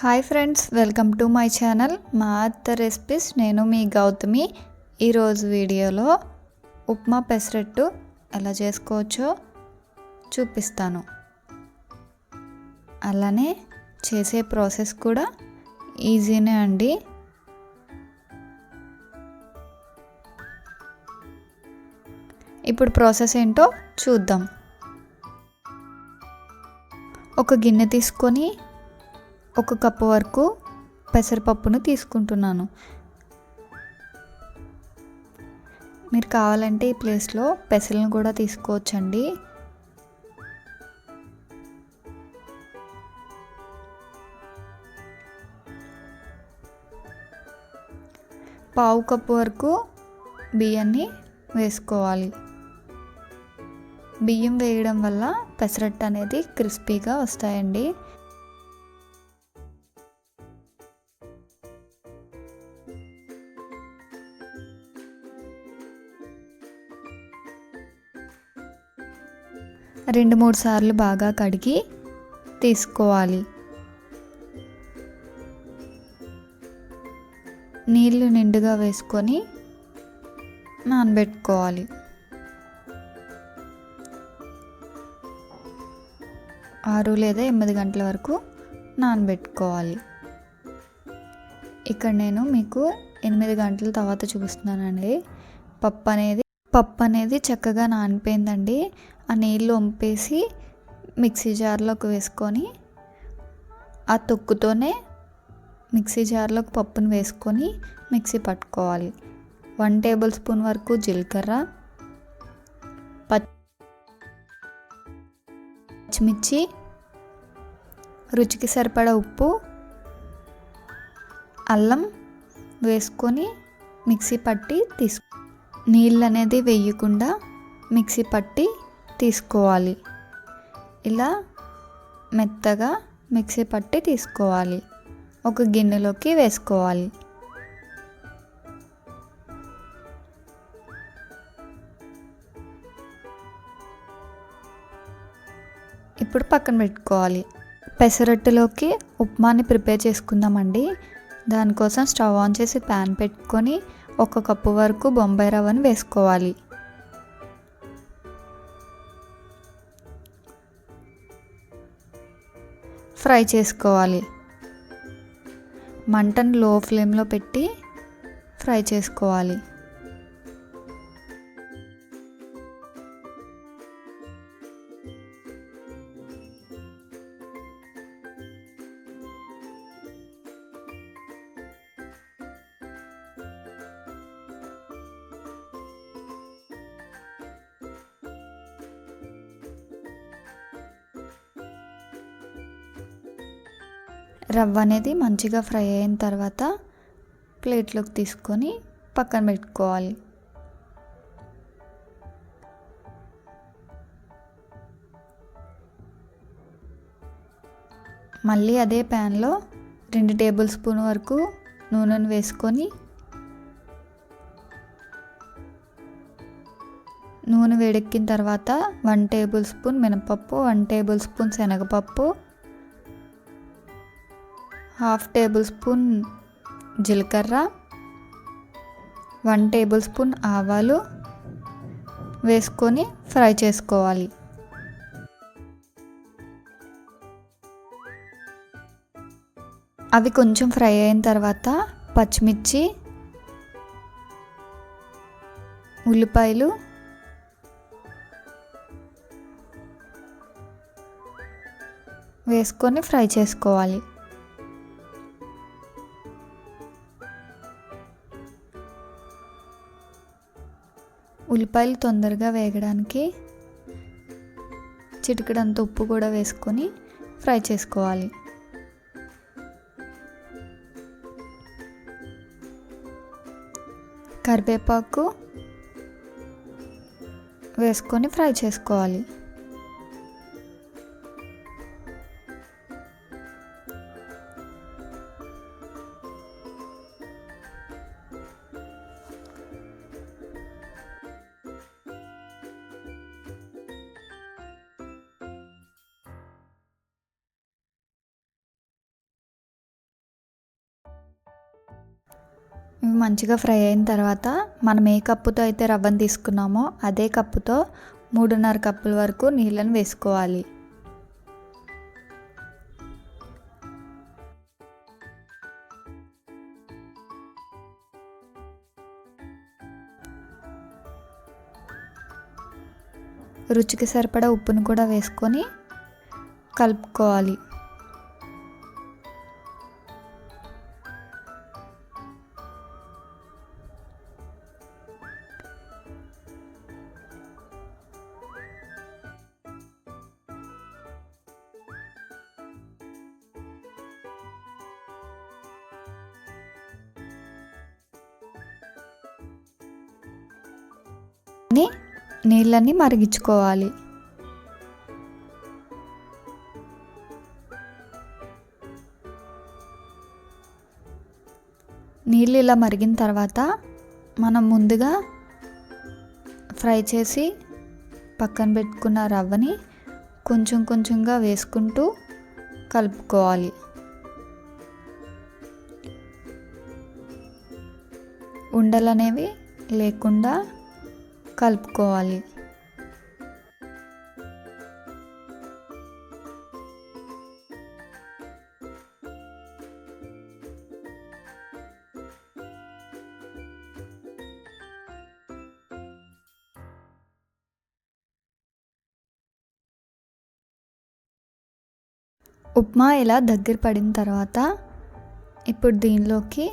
Hi friends welcome to my channel. మా అత్త recipes నేను మీ గౌతమి. ఈరోజు వీడియోలో ఉప్మా పెసరట్టు ఎలా చేసుకోవచ్చో చూపిస్తాను. అలానే చేసే ప్రాసెస్ కూడా ఈజీనే అండి. ఇప్పుడు ప్రాసెస్ ఏంటో చూద్దాం. ఒక గిన్నె తీసుకొని ఒక కప్పు వరకు పెసరపప్పును తీసుకుంటున్నాను. మీరు కావాలంటే ఈ ప్లేస్లో పెసలను కూడా తీసుకోవచ్చండి. పావు కప్పు వరకు బియ్యాన్ని వేసుకోవాలి. బియ్యం వేయడం వల్ల పెసరట్టు అనేది క్రిస్పీగా వస్తాయండి. రెండు మూడు సార్లు బాగా కడిగి తీసుకోవాలి. నీళ్ళు నిండుగా వేసుకొని నానబెట్టుకోవాలి. ఆరు లేదా ఎనిమిది గంటల వరకు నానబెట్టుకోవాలి. ఇక్కడ నేను మీకు ఎనిమిది గంటల తర్వాత చూపిస్తున్నానండి. పప్పు అనేది పప్పు అనేది చక్కగా నానిపోయిందండి. ఆ నీళ్ళు వంపేసి మిక్సీ జార్లోకి వేసుకొని ఆ తొక్కుతోనే మిక్సీ జార్లోకి పప్పును వేసుకొని మిక్సీ పట్టుకోవాలి. వన్ టేబుల్ స్పూన్ వరకు జీలకర్ర పచ్చిమిర్చి రుచికి సరిపడా ఉప్పు అల్లం వేసుకొని మిక్సీ పట్టి తీసుకు నీళ్ళు అనేది వేయకుండా మిక్సీ పట్టి తీసుకోవాలి. ఇలా మెత్తగా మిక్సీ పట్టి తీసుకోవాలి. ఒక గిన్నెలోకి వేసుకోవాలి. ఇప్పుడు పక్కన పెట్టుకోవాలి. పెసరట్టులోకి ఉప్మాని ప్రిపేర్ చేసుకుందామండి. దానికోసం స్టవ్ ఆన్ చేసి ప్యాన్ పెట్టుకొని ఒక కప్పు వరకు బొంబాయి రవ్వను వేసుకోవాలి. ఫ్రై చేసుకోవాలి. మంటను లో ఫ్లేమ్లో పెట్టి ఫ్రై చేసుకోవాలి. రవ్వ అనేది మంచిగా ఫ్రై అయిన తర్వాత ప్లేట్లోకి తీసుకొని పక్కన పెట్టుకోవాలి. మళ్ళీ అదే ప్యాన్లో రెండు టేబుల్ స్పూన్ వరకు నూనెను వేసుకొని నూనె వేడెక్కిన తర్వాత వన్ టేబుల్ స్పూన్ మినపప్పు వన్ టేబుల్ స్పూన్ శనగపప్పు హాఫ్ టేబుల్ స్పూన్ జీలకర్ర వన్ టేబుల్ స్పూన్ ఆవాలు వేసుకొని ఫ్రై చేసుకోవాలి. అవి కొంచెం ఫ్రై అయిన తర్వాత పచ్చిమిర్చి ఉల్లిపాయలు వేసుకొని ఫ్రై చేసుకోవాలి. ఉల్లిపాయలు తొందరగా వేగడానికి చిటికడంత ఉప్పు కూడా వేసుకొని ఫ్రై చేసుకోవాలి. కరివేపాకు వేసుకొని ఫ్రై చేసుకోవాలి. ఇవి మంచిగా ఫ్రై అయిన తర్వాత మనం ఏ కప్పుతో అయితే రవ్వను తీసుకున్నామో అదే కప్పుతో మూడున్నర కప్పుల వరకు నీళ్ళని వేసుకోవాలి. రుచికి సరిపడా ఉప్పును కూడా వేసుకొని కలుపుకోవాలి. నీళ్ళని మరిగించుకోవాలి. నీళ్ళు ఇలా మరిగిన తర్వాత మనం ముందుగా ఫ్రై చేసి పక్కన పెట్టుకున్న రవ్వని కొంచెం కొంచెంగా వేసుకుంటూ కలుపుకోవాలి. ఉండలు అనేవి లేకుండా కలుపుకోవాలి. ఉప్మా ఇలా దగ్గర పడిన తర్వాత ఇప్పుడు దీనిలోకి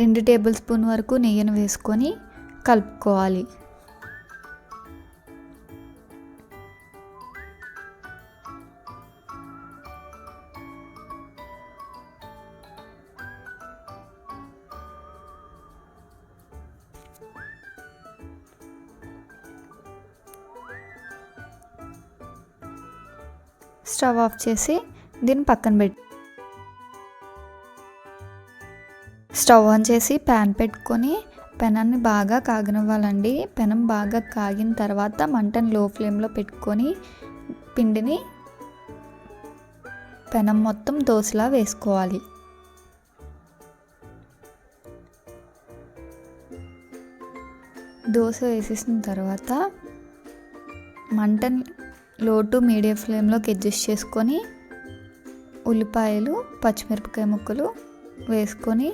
రెండు టేబుల్ స్పూన్ వరకు నెయ్యిని వేసుకొని కలుపుకోవాలి. స్టవ్ ఆఫ్ చేసి దీన్ని పక్కన పెట్టి స్టవ్ ఆన్ చేసి ప్యాన్ పెట్టుకొని పెనాన్ని బాగా కాగనివ్వాలండి. పెనం బాగా కాగిన తర్వాత మంటను లో ఫ్లేమ్లో పెట్టుకొని పిండిని పెనం మొత్తం దోశలా వేసుకోవాలి. దోశ వేసేసిన తర్వాత మంటని లో టు మీడియం ఫ్లేమ్లోకి అడ్జస్ట్ చేసుకొని ఉల్లిపాయలు పచ్చిమిరపకాయ ముక్కలు వేసుకొని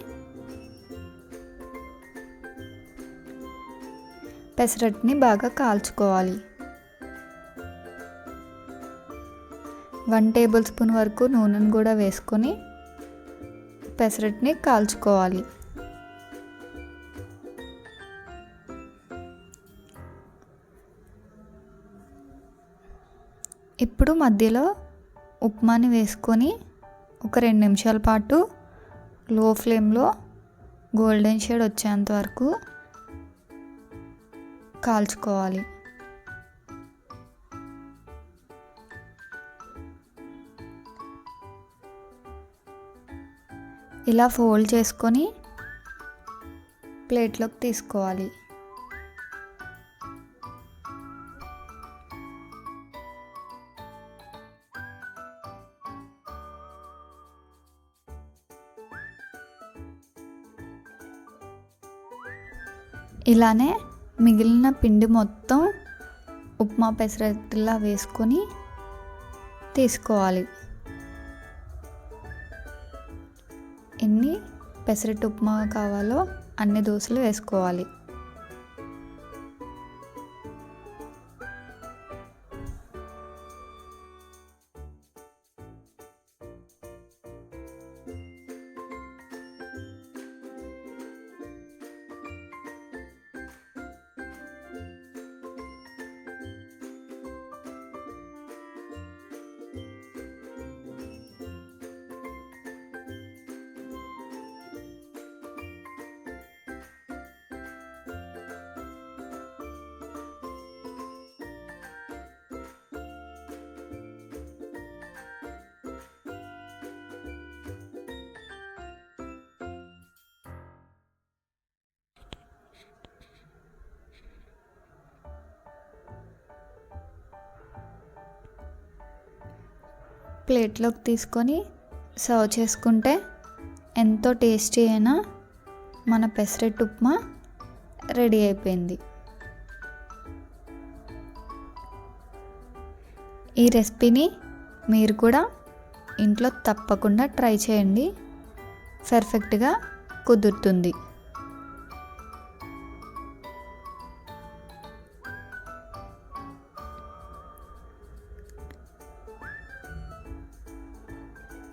పెసరట్ని బాగా కాల్చుకోవాలి. వన్ టేబుల్ స్పూన్ వరకు నూనెను కూడా వేసుకొని పెసరట్ని కాల్చుకోవాలి. ఇప్పుడు మధ్యలో ఉప్మాని వేసుకొని ఒక రెండు నిమిషాల పాటు లో ఫ్లేమ్లో గోల్డెన్ షేడ్ వచ్చేంత వరకు కాల్చుకోవాలి. ఇలా ఫోల్డ్ చేసుకొని ప్లేట్లోకి తీసుకోవాలి. ఇలానే మిగిలిన పిండి మొత్తం ఉప్మా పెసరట్టులా వేసుకొని తీసుకోవాలి. ఎన్ని పెసరట్టు ఉప్మా కావాలో అన్ని దోశలు వేసుకోవాలి. ప్లేట్లోకి తీసుకొని సర్వ్ చేసుకుంటే ఎంతో టేస్టీ అయినా మన పెసరెట్ ఉప్మా రెడీ అయిపోయింది. ఈ రెసిపీని మీరు కూడా ఇంట్లో తప్పకుండా ట్రై చేయండి. పర్ఫెక్ట్గా కుదురుతుంది.